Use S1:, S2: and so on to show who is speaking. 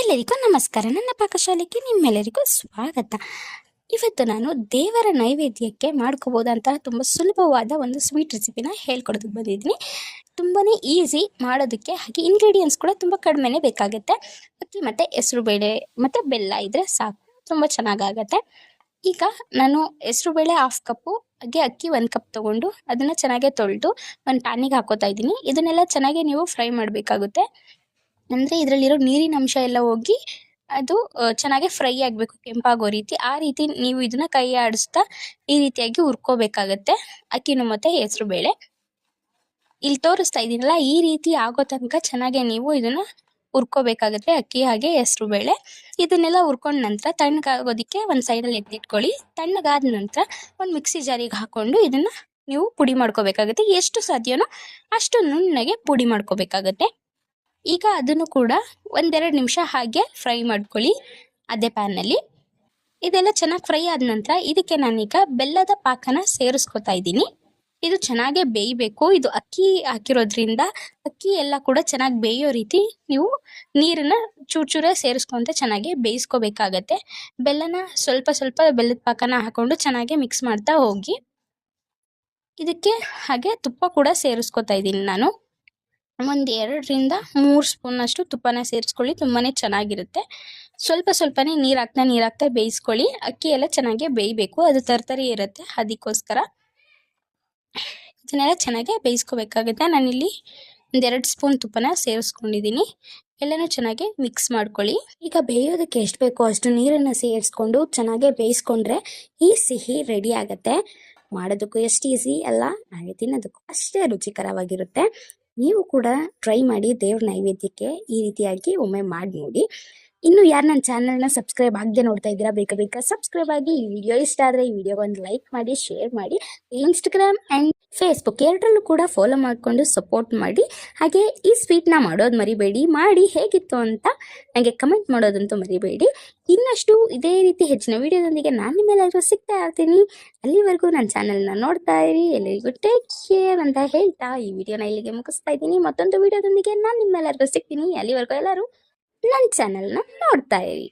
S1: ಎಲ್ಲರಿಗೂ ನಮಸ್ಕಾರ. ನನ್ನ ಪಾಕಶಾಲೆಗೆ ನಿಮ್ಮೆಲ್ಲರಿಗೂ ಸ್ವಾಗತ. ಇವತ್ತು ನಾನು ದೇವರ ನೈವೇದ್ಯಕ್ಕೆ ಮಾಡ್ಕೋಬೋದಂತಹ ತುಂಬ ಸುಲಭವಾದ ಒಂದು ಸ್ವೀಟ್ ರೆಸಿಪಿನ ಹೇಳ್ಕೊಡೋದಕ್ಕೆ ಬಂದಿದ್ದೀನಿ. ತುಂಬಾ ಈಸಿ ಮಾಡೋದಕ್ಕೆ ಹಾಗೆ ಇಂಗ್ರೀಡಿಯೆಂಟ್ಸ್ ಕೂಡ ತುಂಬ ಕಡಿಮೆನೇ ಬೇಕಾಗುತ್ತೆ. ಅಕ್ಕಿ ಮತ್ತು ಹೆಸರುಬೇಳೆ ಮತ್ತು ಬೆಲ್ಲ ಇದ್ದರೆ ಸಾಕು. ತುಂಬ ಚೆನ್ನಾಗಾಗತ್ತೆ. ಈಗ ನಾನು ಹೆಸರುಬೇಳೆ ಹಾಫ್ ಕಪ್ಪು ಹಾಗೆ ಅಕ್ಕಿ ಒಂದು ಕಪ್ ತೊಗೊಂಡು ಅದನ್ನು ಚೆನ್ನಾಗೆ ತೊಳೆದು ಒಂದು ಪ್ಯಾನಿಗೆ ಹಾಕೋತಾ ಇದ್ದೀನಿ. ಇದನ್ನೆಲ್ಲ ಚೆನ್ನಾಗಿ ನೀವು ಫ್ರೈ ಮಾಡಬೇಕಾಗುತ್ತೆ. ಅಂದರೆ ಇದರಲ್ಲಿರೋ ನೀರಿನ ಅಂಶ ಎಲ್ಲ ಹೋಗಿ ಅದು ಚೆನ್ನಾಗಿ ಫ್ರೈ ಆಗಬೇಕು, ಕೆಂಪಾಗೋ ರೀತಿ. ಆ ರೀತಿ ನೀವು ಇದನ್ನ ಕೈ ಆಡಿಸ್ತಾ ಈ ರೀತಿಯಾಗಿ ಹುರ್ಕೋಬೇಕಾಗತ್ತೆ. ಅಕ್ಕಿನೂ ಮತ್ತು ಹೆಸರು ಬೇಳೆ. ಇಲ್ಲಿ ತೋರಿಸ್ತಾ ಇದ್ದೀನಲ್ಲ ಈ ರೀತಿ ಆಗೋ ತನಕ ಚೆನ್ನಾಗೆ ನೀವು ಇದನ್ನ ಹುರ್ಕೋಬೇಕಾಗತ್ತೆ ಅಕ್ಕಿ ಹಾಗೆ ಹೆಸರು ಬೇಳೆ. ಇದನ್ನೆಲ್ಲ ಹುರ್ಕೊಂಡ ನಂತರ ತಣ್ಣಗಾಗೋದಕ್ಕೆ ಒಂದು ಸೈಡಲ್ಲಿ ಎತ್ತಿಟ್ಕೊಳ್ಳಿ. ತಣ್ಣಗಾದ ನಂತರ ಒಂದು ಮಿಕ್ಸಿ ಜಾರಿಗೆ ಹಾಕೊಂಡು ಇದನ್ನ ನೀವು ಪುಡಿ ಮಾಡ್ಕೋಬೇಕಾಗುತ್ತೆ. ಎಷ್ಟು ಸಾಧ್ಯನೋ ಅಷ್ಟು ನುಣ್ಣಗೆ ಪುಡಿ ಮಾಡ್ಕೋಬೇಕಾಗತ್ತೆ. ಈಗ ಅದನ್ನು ಕೂಡ ಒಂದೆರಡು ನಿಮಿಷ ಹಾಗೆ ಫ್ರೈ ಮಾಡ್ಕೊಳ್ಳಿ ಅದೇ ಪ್ಯಾನ್ನಲ್ಲಿ. ಇದೆಲ್ಲ ಚೆನ್ನಾಗಿ ಫ್ರೈ ಆದ ನಂತರ ಇದಕ್ಕೆ ನಾನೀಗ ಬೆಲ್ಲದ ಪಾಕನ ಸೇರಿಸ್ಕೊತಾ ಇದ್ದೀನಿ. ಇದು ಚೆನ್ನಾಗೆ ಬೇಯಬೇಕು. ಇದು ಅಕ್ಕಿ ಹಾಕಿರೋದ್ರಿಂದ ಅಕ್ಕಿ ಎಲ್ಲ ಕೂಡ ಚೆನ್ನಾಗಿ ಬೇಯೋ ರೀತಿ ನೀವು ನೀರನ್ನ ಚೂರು ಚೂರೇ ಸೇರಿಸ್ಕೊಂತ ಚೆನ್ನಾಗಿ ಬೇಯಿಸ್ಕೋಬೇಕಾಗತ್ತೆ. ಬೆಲ್ಲನ ಸ್ವಲ್ಪ ಸ್ವಲ್ಪ ಬೆಲ್ಲದ ಪಾಕನ ಹಾಕೊಂಡು ಚೆನ್ನಾಗಿ ಮಿಕ್ಸ್ ಮಾಡ್ತಾ ಹೋಗಿ ಇದಕ್ಕೆ ಹಾಗೆ ತುಪ್ಪ ಕೂಡ ಸೇರಿಸ್ಕೊತಾ ಇದ್ದೀನಿ ನಾನು. ಒಂದು ಎರಡರಿಂದ ಮೂರು ಸ್ಪೂನಷ್ಟು ತುಪ್ಪನ ಸೇರಿಸ್ಕೊಳ್ಳಿ ತುಂಬಾ ಚೆನ್ನಾಗಿರುತ್ತೆ. ಸ್ವಲ್ಪ ಸ್ವಲ್ಪನೇ ನೀರು ಹಾಕ್ತಾ ನೀರು ಹಾಕ್ತಾ ಬೇಯಿಸ್ಕೊಳ್ಳಿ. ಅಕ್ಕಿ ಎಲ್ಲ ಚೆನ್ನಾಗಿ ಬೇಯಬೇಕು, ಅದು ತರ್ತರಿ ಇರುತ್ತೆ ಅದಕ್ಕೋಸ್ಕರ. ಇದನ್ನೆಲ್ಲ ಚೆನ್ನಾಗಿ ಬೇಯಿಸ್ಕೋಬೇಕಾಗುತ್ತೆ. ನಾನಿಲ್ಲಿ ಒಂದೆರಡು ಸ್ಪೂನ್ ತುಪ್ಪನ ಸೇರಿಸ್ಕೊಂಡಿದ್ದೀನಿ ಎಲ್ಲನೂ ಚೆನ್ನಾಗಿ ಮಿಕ್ಸ್ ಮಾಡ್ಕೊಳ್ಳಿ. ಈಗ ಬೇಯೋದಕ್ಕೆ ಎಷ್ಟು ಬೇಕೋ ಅಷ್ಟು ನೀರನ್ನು ಸೇರಿಸ್ಕೊಂಡು ಚೆನ್ನಾಗಿ ಬೇಯಿಸ್ಕೊಂಡ್ರೆ ಈ ಸಿಹಿ ರೆಡಿ ಆಗುತ್ತೆ. ಮಾಡೋದಕ್ಕೂ ಎಷ್ಟು ಈಸಿ ಅಲ್ಲ ಹಾಗೆ ತಿನ್ನೋದಕ್ಕೂ ಅಷ್ಟೇ ರುಚಿಕರವಾಗಿರುತ್ತೆ. ನೀವು ಕೂಡ ಟ್ರೈ ಮಾಡಿ ದೇವ್ರ ನೈವೇದ್ಯಕ್ಕೆ ಈ ರೀತಿಯಾಗಿ ಒಮ್ಮೆ ಮಾಡಿ ನೋಡಿ. ಇನ್ನು ಯಾರು ನನ್ನ ಚಾನಲ್ನ ಸಬ್ಸ್ಕ್ರೈಬ್ ಆಗದೆ ನೋಡ್ತಾ ಇದ್ದೀರಾ ಬೇಕಾ ಬೇಕಾ ಸಬ್ಸ್ಕ್ರೈಬ್ ಆಗಿ ಈ ವಿಡಿಯೋ ಇಷ್ಟ ಆದರೆ ಈ ವಿಡಿಯೋಗೆ ಒಂದು ಲೈಕ್ ಮಾಡಿ ಶೇರ್ ಮಾಡಿ. ಇನ್ಸ್ಟಾಗ್ರಾಮ್ ಆ್ಯಂಡ್ ಫೇಸ್ಬುಕ್ ಎರಡರಲ್ಲೂ ಕೂಡ ಫಾಲೋ ಮಾಡಿಕೊಂಡು ಸಪೋರ್ಟ್ ಮಾಡಿ. ಹಾಗೆ ಈ ಸ್ವೀಟ್ನ ಮಾಡೋದು ಮರಿಬೇಡಿ. ಮಾಡಿ ಹೇಗಿತ್ತು ಅಂತ ನನಗೆ ಕಮೆಂಟ್ ಮಾಡೋದಂತೂ ಮರಿಬೇಡಿ. ಇನ್ನಷ್ಟು ಇದೇ ರೀತಿ ಹೆಚ್ಚಿನ ವೀಡಿಯೋದೊಂದಿಗೆ ನಾನು ನಿಮ್ಮೆಲ್ಲರಿಗೂ ಸಿಗ್ತಾ ಇರ್ತೀನಿ. ಅಲ್ಲಿವರೆಗೂ ನನ್ನ ಚಾನಲ್ನ ನೋಡ್ತಾ ಇರಿ. ಎಲ್ಲರಿಗೂ ಟೇಕ್ ಕೇರ್ ಅಂತ ಹೇಳ್ತಾ ಈ ವಿಡಿಯೋನ ಇಲ್ಲಿಗೆ ಮುಗಿಸ್ತಾ ಇದ್ದೀನಿ. ಮತ್ತೊಂದು ವಿಡಿಯೋದೊಂದಿಗೆ ನಾನು ನಿಮ್ಮೆಲ್ಲರಿಗೂ ಸಿಗ್ತೀನಿ. ಅಲ್ಲಿವರೆಗೂ ಎಲ್ಲರೂ ನನ್ನ ಚಾನಲ್ನ ನೋಡ್ತಾ ಇರಿ.